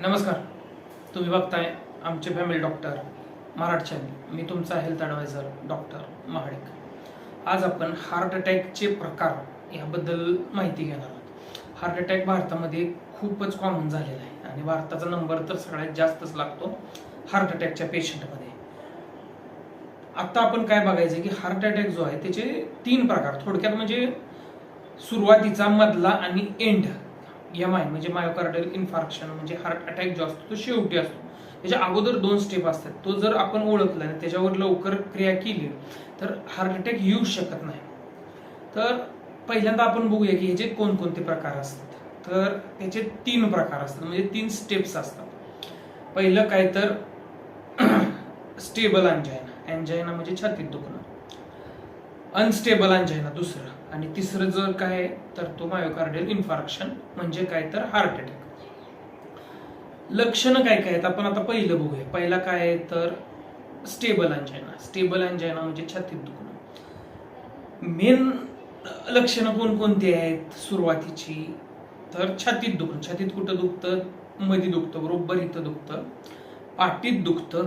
नमस्कार. तुम्ही बघताय आमचे फॅमिली डॉक्टर मराठ चॅनल मी तुमचा हेल्थ ॲडवायझर डॉक्टर महाडिक. आज आपण हार्ट अटॅकचे प्रकार याबद्दल माहिती घेणार आहोत. हार्ट अटॅक भारतामध्ये खूपच कॉमन झालेला आहे. आणि भारताचा नंबर तर सगळ्यात जास्तच लागतो हार्ट अटॅकच्या पेशंटमध्ये आत्ता आपण काय बघायचं की हार्ट अटॅक जो आहे त्याचे तीन प्रकार. थोडक्यात म्हणजे सुरुवातीचा मधला आणि एंड एम आय म्हणजे मायोकार्डियल इन्फार्क्शन म्हणजे हार्ट अटॅक जो असतो तो शेवटी असतो. त्याच्या अगोदर दोन स्टेप असतात. तो जर आपण ओळखला आणि त्याच्यावर लवकर क्रिया केली तर हार्ट अटॅक येऊ शकत नाही. तर पहिल्यांदा आपण बघूया की ह्याचे कोणकोणते प्रकार असतात. तर त्याचे तीन प्रकार असतात म्हणजे तीन स्टेप्स असतात. पहिलं काय तर स्टेबल अँजायना अँजायना म्हणजे छातीत दुखणं. अनस्टेबल अँजायना दुसरं. आणि तिसरं जर काय तर तो मायोकार्डियल इन्फार्क्शन म्हणजे काय तर हार्ट अटॅक लक्षणं काय काय आहेत? आपण आता पहिलं बघूया. पहिला काय आहे तर स्टेबल अँजायना स्टेबल अँजायना म्हणजे छातीत दुखणं. मेन लक्षणं कोणकोणती आहेत? सुरुवातीची तर छातीत दुखणं. छातीत कुठं दुखतं? मध्ये दुखतं बरोबर इथं दुखतं. पाठीत दुखतं.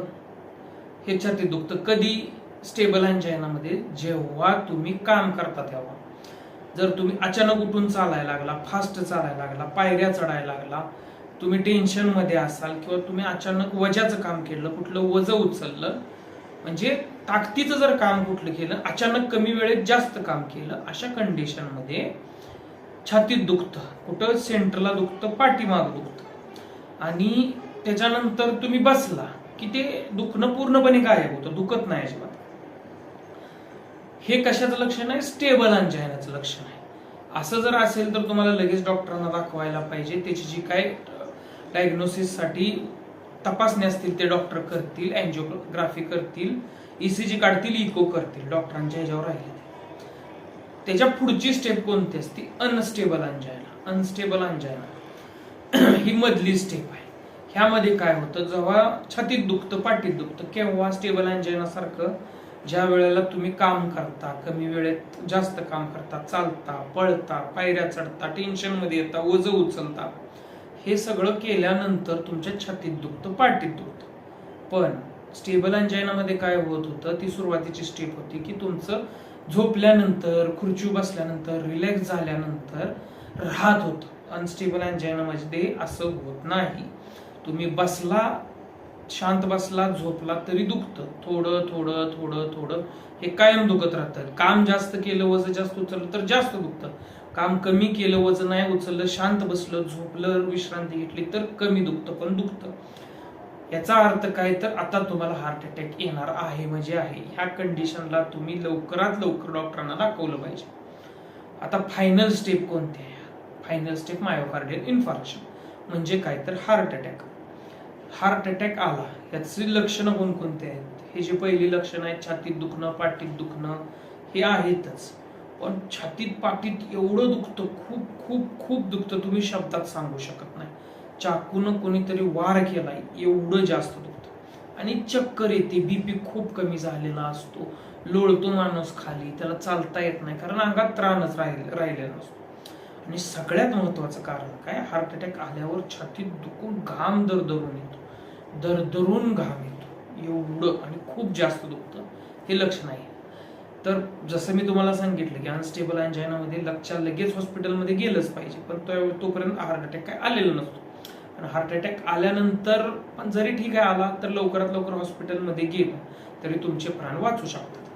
हे छातीत दुखतं. कधी? स्टेबल अँजायनामध्ये जेव्हा तुम्ही काम करता तेव्हा. जर तुम्ही अचानक उठून चालायला लागला फास्ट चालायला लागला पायऱ्या चढायला लागला तुम्ही टेन्शनमध्ये असाल किंवा तुम्ही अचानक वजाचं काम केलं कुठलं वज उचललं म्हणजे ताकदीचं जर काम कुठलं केलं अचानक कमी वेळेत जास्त काम केलं अशा कंडिशनमध्ये छातीत दुखतं. कुठं सेंटरला दुखतं पाठीमाग दुखतं. आणि त्याच्यानंतर तुम्ही बसला की ते दुखणं पूर्णपणे गायब होतं दुखत नाही अजिबात. हे कशाचं लक्षण आहे? स्टेबल अंजायनाचं लक्षण आहे. असं जर असेल तर तुम्हाला लगेच डॉक्टरांना दाखवायला पाहिजे. त्याची जी काय डायग्नोसिससाठी तपासणी असतील ते डॉक्टर करतील अँजिओग्राफी करतील ईसीजी काढतील इको करतील डॉक्टरांच्या ह्याच्यावर राहिले त्याच्या पुढची स्टेप कोणती असते? अनस्टेबल अंजायना अनस्टेबल अंजायना ही मधली स्टेप आहे. ह्यामध्ये काय होतं? जेव्हा छातीत दुखतं पाठीत दुखतं केव्हा स्टेबल अंजायना सारखं ज्या वेळेला तुम्ही काम करता कमी वेळेत जास्त काम करता चालता पळता पायऱ्या चढता टेन्शनमध्ये येता ओझ उचलता हे सगळं केल्यानंतर तुमच्या छातीत दुखतं पाठीत दुखतं. पण स्टेबलमध्ये काय होत होतं ती सुरुवातीची स्टेप होती की तुमचं झोपल्यानंतर खुर्ची बसल्यानंतर रिलॅक्स झाल्यानंतर राहत होतं. अनस्टेबलमध्ये असं होत नाही. तुम्ही बसला शांत बसला झोपला तरी दुखतं. थोडं थोडं थोडं थोडं. हे कायम दुखत राहतं. काम जास्त केलं वजन जास्त उचललं तर जास्त दुखतं. काम कमी केलं वजन नाही उचललं शांत बसलं झोपलं विश्रांती घेतली तर कमी दुखतं पण दुखतं. याचा अर्थ काय? तर आता तुम्हाला हार्ट अटॅक येणार आहे म्हणजे आहे. ह्या कंडिशनला तुम्ही लवकरात लवकर डॉक्टरांना दाखवलं पाहिजे. आता फायनल स्टेप कोणती आहे? फायनल स्टेप मायोकार्डियल इन्फॉर्मेशन म्हणजे काय? तर हार्ट अटॅक हार्ट अटॅक आला याची लक्षणं कोणकोणती आहेत? हे जे पहिली लक्षणं आहेत छातीत दुखणं पाठीत दुखणं हे आहेतच. पण छातीत पाठीत एवढं दुखतं खूप खूप खूप दुखतं तुम्ही शब्दात सांगू शकत नाही. चाकून कोणीतरी वार केलाय एवढं जास्त दुखतं. आणि चक्कर येते बीपी खूप कमी झालेला असतो. लोळतो माणूस खाली त्याला चालता येत नाही कारण अंगात त्राणच राहील राहिलेला नसतो. आणि सगळ्यात महत्वाचं कारण काय? हार्ट अटॅक आल्यावर छातीत दुखून घाम दर दरून येतो. दरदरून घाम येतो. एवढं आणि खूप जास्त दुखतं. हे लक्षण आहे तर जसं मी तुम्हाला सांगितलं की अनस्टेबल अँजायनामध्ये लक्षात लगेच हॉस्पिटलमध्ये गेलंच पाहिजे. पण तो तोपर्यंत हार्ट अटॅक काय आलेला नसतो. आणि हार्ट अटॅक आल्यानंतर पण जरी ठीक आहे आला तर लवकरात लवकर हॉस्पिटलमध्ये गेलं तरी तुमचे प्राण वाचू शकतात.